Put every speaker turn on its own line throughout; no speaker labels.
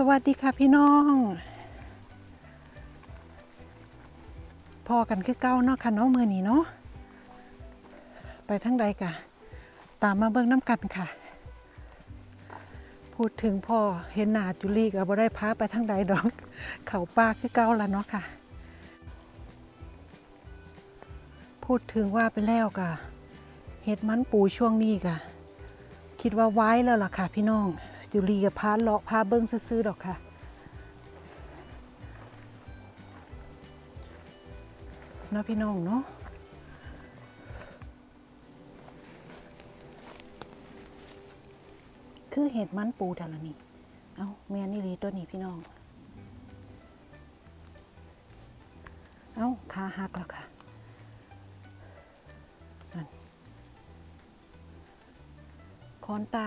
สวัสดีค่ะพี่น้องพอกันคือเก้าเนาะค่ะเนาะมือนี้เนาะไปทั้งใดกะ ตามมาเบิ่งน้ำกันค่ะ พูดถึงพ่อเห็นหนาจุลีก็บ่ได้พาไปทั้งใดดอก เขาป้าคือเก้าละเนาะค่ะ พูดถึงว่าไปแล้วกะเห็ดมันปูช่วงนี้กะ คิดว่าไว้แล้วล่ะค่ะพี่น้อง จุลีกับพาเลาะพาเบิ้งซื้อๆดอกค่ะ เนาะพี่น้องเนาะคือเห็ดมันปูแต่ละนี่เอาเมียนี่รีตัวนี้พี่น้อง เอาขาหักแล้วค่ะนั่นคอนตา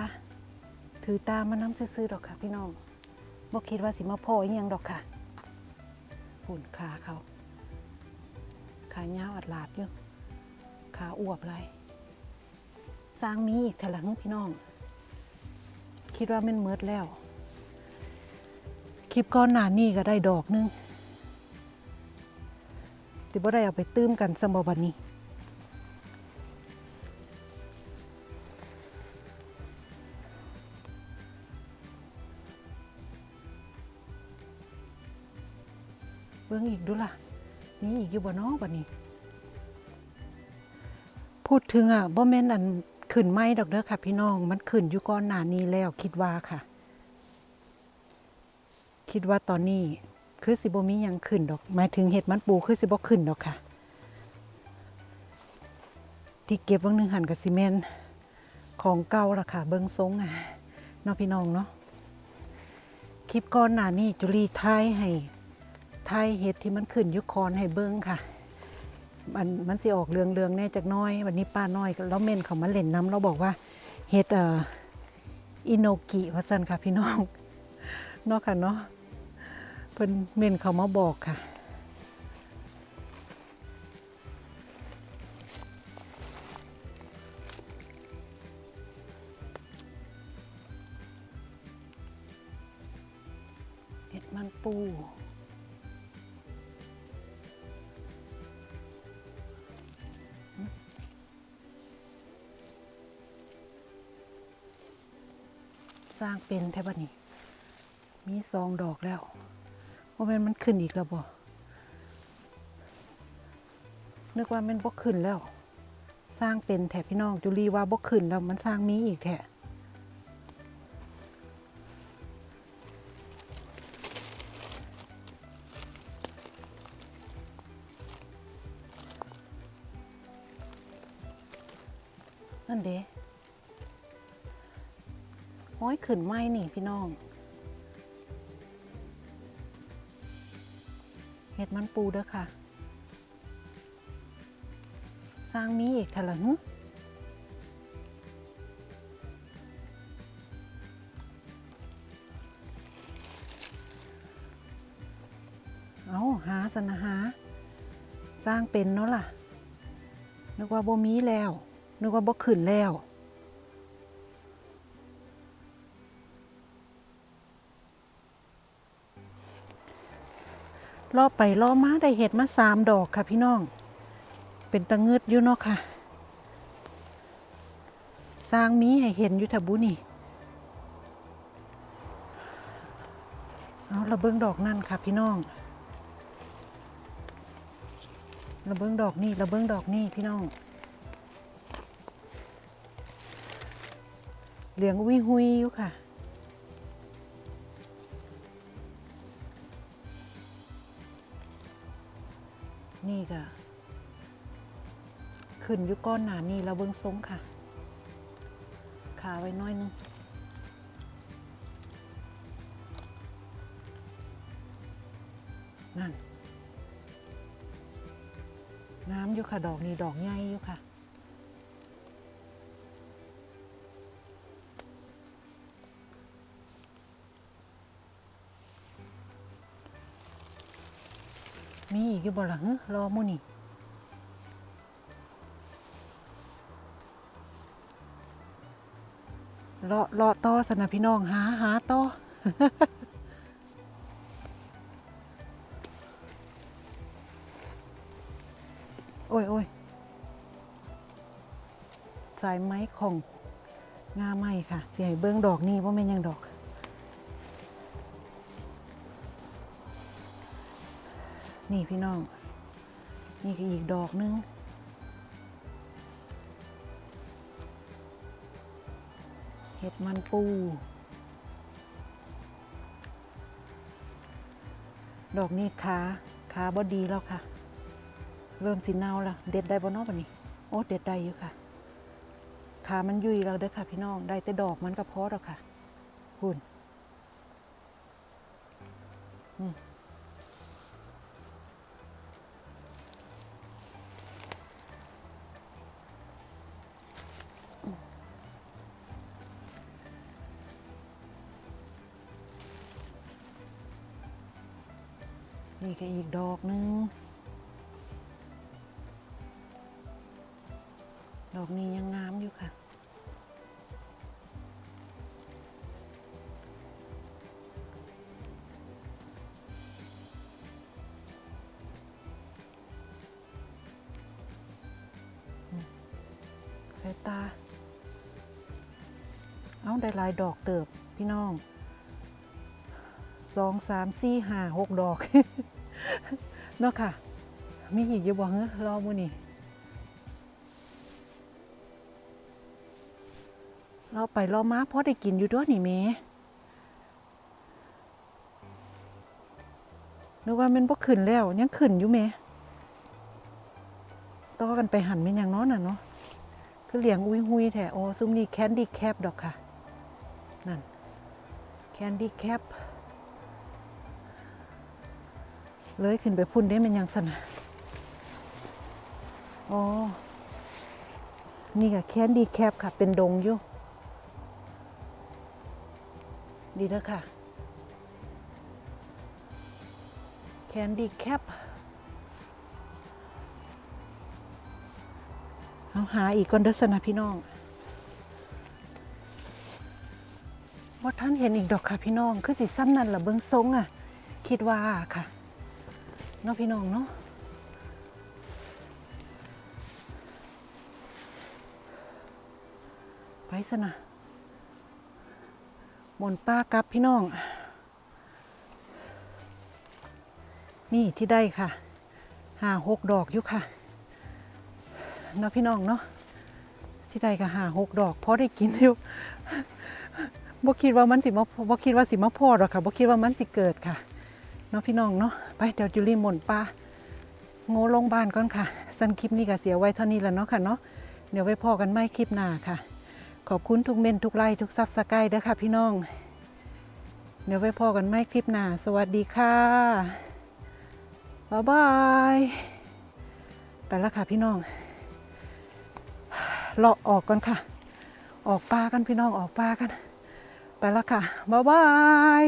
ถือตามาน้ำซื้อๆดอกค่ะ พี่น้องบ่คิดว่าสิมาพ่ออีหยังดอกค่ะหุ่นขาเขา ขาเงาอัดลาดอยู่ขาอวบไรสร้างมีอีกถลังพี่น้อง คิดว่ามันเมิดแล้ว คลิปก้อนหนานี่ก็ได้ดอกนึงติบ่ได้เอาไปตื้มกันสมบันนี้ เบิ่งอีกดูล่ะมีอีกอยู่บ่เนาะบัดนี้ พูดถึงอะบ่แม่นอันขึ้นไม้ดอกเด้อค่ะ พี่น้อง มันขึ้นอยู่ก่อนหน้านี้แล้วคิดว่าค่ะ คิดว่าตอนนี้คือสิบ่มียังขึ้นดอก หมายถึงเห็ดมันปูคือสิบ่ขึ้นดอกค่ะ ที่เก็บบางหนึงหันกับซีเมนของเก่าล่ะค่ะ เบิ่งทรงอะเนาะพี่น้องเนาะคลิปก่อนหน้านี้จุลีท้ายให้ ไทยเห็ดที่มันขึ้นยุคอนให้เบิ้งค่ะ มันมันสิออกเรืองเรืองๆแน่จากน้อย วันนี้ป้าน้อยแล้วเม่นเขามาเล่นน้ำเราบอกว่าเห็ดเอ่ออิโนกิว่าสันค่ะพี่น้องนาะค่ะเนาะเพิ่นเม่นเขามาบอกค่ะเห็ดมันปูางเป็นแทบนี้ มีซองดอกแล้วว่ามันมันขึ้นอีกแล้วบ่นึกว่ามันบ่ขึ้นแล้ว สร้างเป็นแถบพี่น้องจุลีว่าบ่ขึ้นแล้วมันสร้างมีอีกแถะนั่นเด้ ห้อยขึ้นไม้นี่พี่น้องเห็ดมันปูเด้อค่ะ สร้างมีอีกถอะเอหึเอาหาสนะหา สร้างเป็นเนาะล่ะ นึกว่าบ่มีแล้ว นึกว่าบ่ขึ้นแล้ว ล่อไปล่อมาได้เห็ดมาสามดอกค่ะพี่น้อง เป็นตะเงืดอยู่เนาะค่ะ สร้างมีให้เห็นอยู่แถวบุนี่เอาระเบิงดอกนั่นค่ะพี่น้องระเบิงดอกนี่ระเบิงดอกนี่พี่น้องเหลืองวิหุยอยู่ค่ะ นี่ก็ขึ้นอยู่ก้อนหนานี่เราเบิ้งทรงค่ะ ขาไว้น้อยนึงนั่น น้ำอยู่ค่ะ ดอกนี้ดอกใหญ่อยู่ค่ะ มีอีกอยู่บ่ล่ะฮึรอมื้นี่รอรอต่อสนะพี่น้องหาหาต่อโอ้ยโอ้ยสายไม้ของงาไม้ค่ะเสียเบื้องดอกนี่ว่าไม่ยังดอก นี่พี่น้อง นี่ก็อีกดอกนึง เห็ดมันปู ดอกนี้ขาขาบอดีแล้วค่ะ เริ่มสีเนาแล้ว เด็ดได้บ่เนอกปะนี่โอ้เด็ดได้อยู่ค่ะ ขามันยุยแล้วเด้อค่ะ พี่น้อง ได้แต่ดอกมันก็พอแล้วค่ะ คุณอืม นี่ก็อีกดอกหนึงดอกนี้ยังงามอยู่ค่ะ สายตา เอาได้ลายดอกเติบพี่น้องสองสามสี่ห้าหกดอก เนาะค่ะมีอีกอยู่บ่เฮ้รอมูนี่ราไปรอมาเพราะได้กินอยู่ด้วยนี่เมนึกว่ามันบ่ขึ้นแล้วยังขึ้นอยู่เมต่อกันไปหันเป็นอย่างน้อนน่ะเนาะคือเหลียงอุ้ยหุยแท้โอ้ซุ้มนี่แคนดี้แคปดอกค่ะ นั่นแคนดี้แคป เลยขึ้นไปพุ่นได้มันยังสนะอ๋อนี่ก็แคนดีแคปค่ะ เป็นดงอยู่ ดีแล้วค่ะ แคนดีแคปเอาหาอีกก่อนเด้อสนะพี่น้องว่าท่านเห็นอีกดอกค่ะพี่น้อง คือสิซ้ำนั่นละเบิ้องทรงอะ คิดว่าค่ะ เนาะพี่น้องเนาะไปสนะบนป้ากลับพี่น้อง นี่ที่ได้ค่ะหาหกดอกอยู่ค่ะเนาะพี่น้องเนาะที่ได้ก็หาหกดอกพอได้กินอยู่บ่คิดว่ามันสิมาบ่คิดว่าสิมาพอหรอกค่ะบ่คิดว่ามันสิเกิดค่ะ เนาะพี่น้องเนาะไปเดี๋ยวจุลีหม่นปลาโง่ลงบ้านก่อนค่ะ สั้นคลิปนี้ก็เสียไว้เท่านี้แล้วเนาะค่ะเนาะเดี๋ยวไว้พอกันไม่คลิปหน้าค่ะ ขอบคุณทุกเมนทุกไลค์ทุกซับสไครต์เด้อค่ะ พี่น้อง เดี๋ยวไว้พอกันไม่คลิปหน้า สวัสดีค่ะบ๊ายบายไปแล้วค่ะพี่น้องเลาะออกก่อนค่ะ ออกปลากันพี่น้องออกปลากัน ไปแล้วค่ะบ๊ายบาย